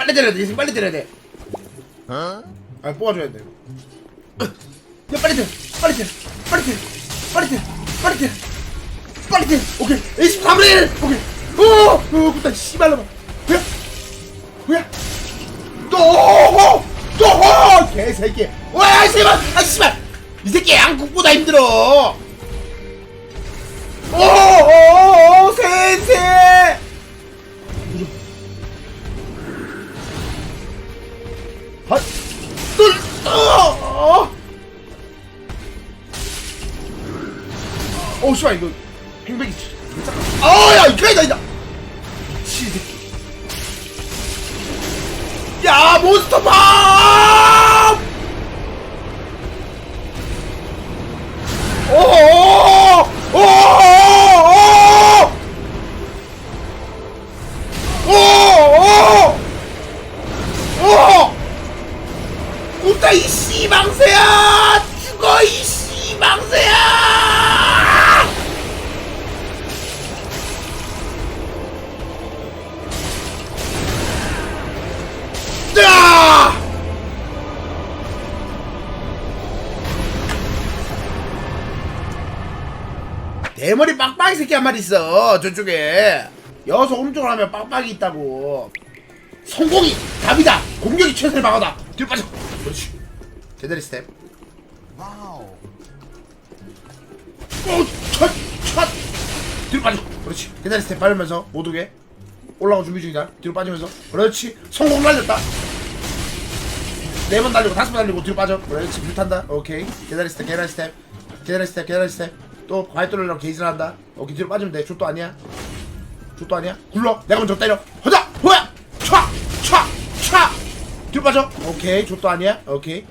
빨리 때려야 돼. 이 새끼 빨리 때려야 돼. 아 뽑아줘야 돼. 야 빨리 때려. 빨리 때려. 빨리 때려. 빨리 때려. 빨리 때려. 빨리 때려. 오케이. 에이스 3분의 1. 오케이. 오, 오, 그다 씨발로만. 뭐야? 뭐야? 또, 호! 또, 호! 개새끼. 와, 씨발! 아, 씨발! 이 새끼 양국보다 힘들어. 오, 오, 오, 오, 씨발, 이거, 팽백이, 잠깐. 아, 야, 이거 아니다, 아니다! 미친 새끼. 야, 몬스터 팜! 대머리 빡빡이 새끼 한 마리 있어 저쪽에. 여기서 오른쪽으로 하면 빡빡이 있다고. 성공이 답이다. 공격이 최선의 방어다. 뒤로 빠져. 그렇지. 제자리 스텝. 와우 첫! 첫! 뒤로 빠져. 그렇지. 제자리 스텝 밟으면서 못 오게 올라가 준비 중이다. 뒤로 빠지면서. 그렇지. 성공 날렸다. 네 번 날리고 다섯 번 날리고 뒤로 빠져. 그렇지. 불탄다. 오케이. 제자리 스텝 계단 스텝. 계단 스텝 계단 스텝 또 뚫으려고 게이지를 한다. 오케이 뒤로 빠지면 돼. 족도 아니야. 족도 아니야? 굴러. 내가 먼저 때려. 허자! 뭐야! 촥촥촥 뒤로 빠져. 오케이 족도 아니야. 오케이.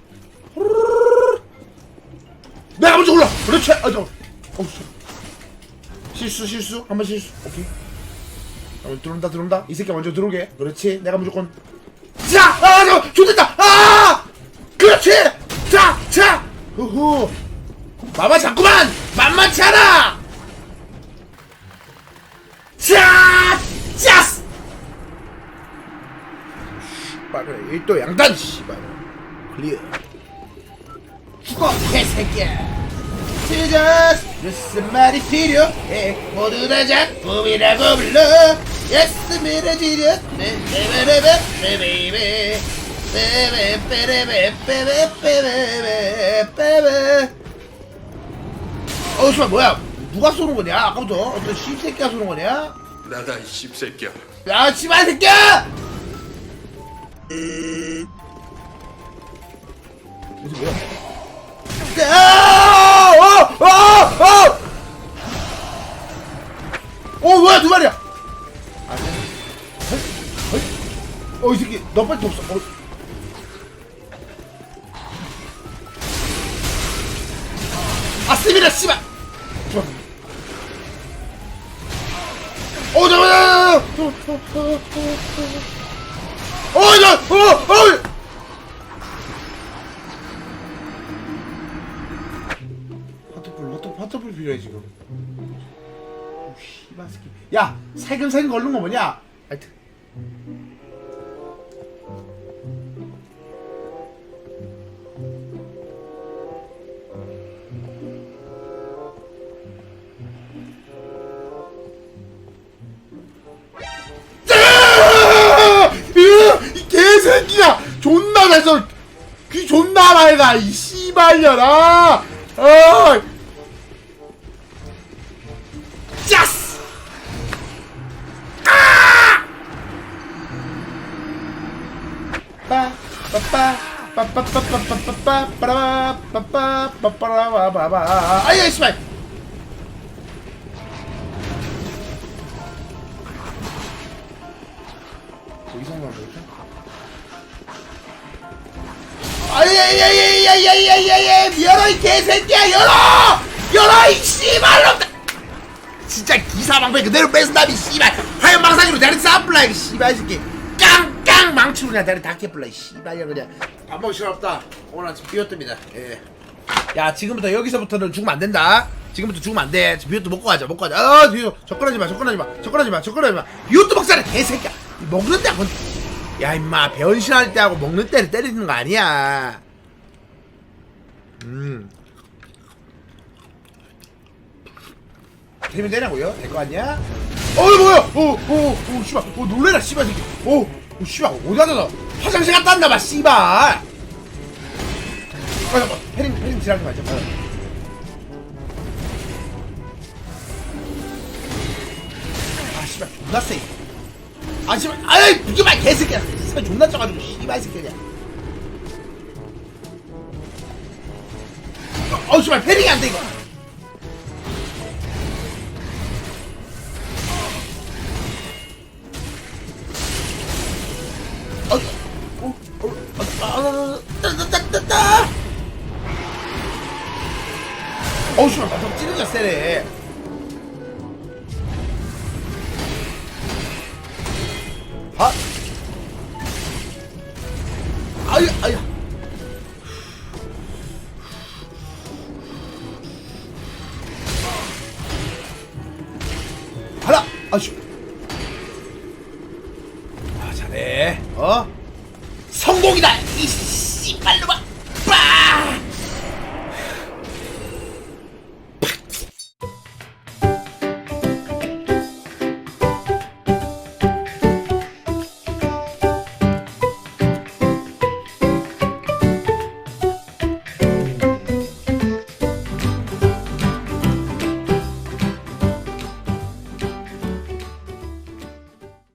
내가 먼저 굴러. 그렇지. 아저 어우 실수 실수. 한 번 실수. 오케이. 어, 들어온다 들어온다. 이 새끼 먼저 들어오게. 그렇지. 내가 무조건. 자! 아! 저! 좋됐다! 아! 그렇지! 자! 자! 후후. 마마 자꾸만! 만만치 않아! 자! 짜스! 씨발을 일도 양단 씨발 클리어 죽어 개새끼야 지저스 무슨 말이 필요해 모두 다 작품이라고 불러 예스 베베베베베베베 베베베베베베베베베베 어 씨발 뭐야 누가 쏘는 거냐 아까부터 어떤 씹새끼가 쏘는 거냐 나다 이 씹새끼야 야 씨발 새끼야 이게 뭐야 아! 어! 어! 어! 어, 뭐야, 두 마리야! 아, 네. 어, 이 새끼, 너 빨리 없어. 어. 아, 스미라, 씨발! 어, 잠깐만! 어, 어, 어, 어, 어. 어, 야! 어, 어! 화트풀 화트 화트풀 필요해 지금. 오 씨발 새끼. 야 살금살금 걸는 거 뭐냐? 하여튼. 존나 맑아 이 씨발년아 어 짜스 아 빠, 빠빠, 빠빠빠빠빠빠빠, 빠라바빠빠, 빠빠라바바바. 아이야, 씨발! 거기서 한번 볼까? 열어 이 개새끼야 열어! 열어 이 씨발놈 진짜 기사 방패 그대로 뺏은다 이 씨발. 화염 방사기로 다리 싸불라 이 씨발 새끼. 깡깡 망치로 그냥 다리 다 깨불라 이 씨발이야 그냥. 밥 먹을 시간 없다. 오늘 아침 비었답니다. 예 야 지금부터 여기서부터는 죽으면 안 된다. 지금부터 죽으면 안돼. 비옷도 먹고 가자 먹고 가자. 아 뒤로 접근하지 마 접근하지 마 접근하지 마 접근하지 마. 비옷도 먹자라 개새끼야. 건- 야 임마 변신할 때하고 먹는 때를 때리는 거 아니야 음. 때리면 되냐고요? 될 거 아니야? 어이 뭐야! 오오오 씨발. 오 놀래라 씨발 오오 씨발. 어디 가서 화장실 갔다 왔나봐 씨발. 패링 패링 지랄지 말자. 아 씨발 존나 세 아 씨발. 아이 이게 말 개새끼야. 씨발 존나 쪄가지고 씨발 새끼야 어, 어 씨발 패링이 안 돼 이거. 어우 씨발 찌르자 세네 아. 아유 아유 아슈 아 잘해 어? 성공이다 이 씨발로마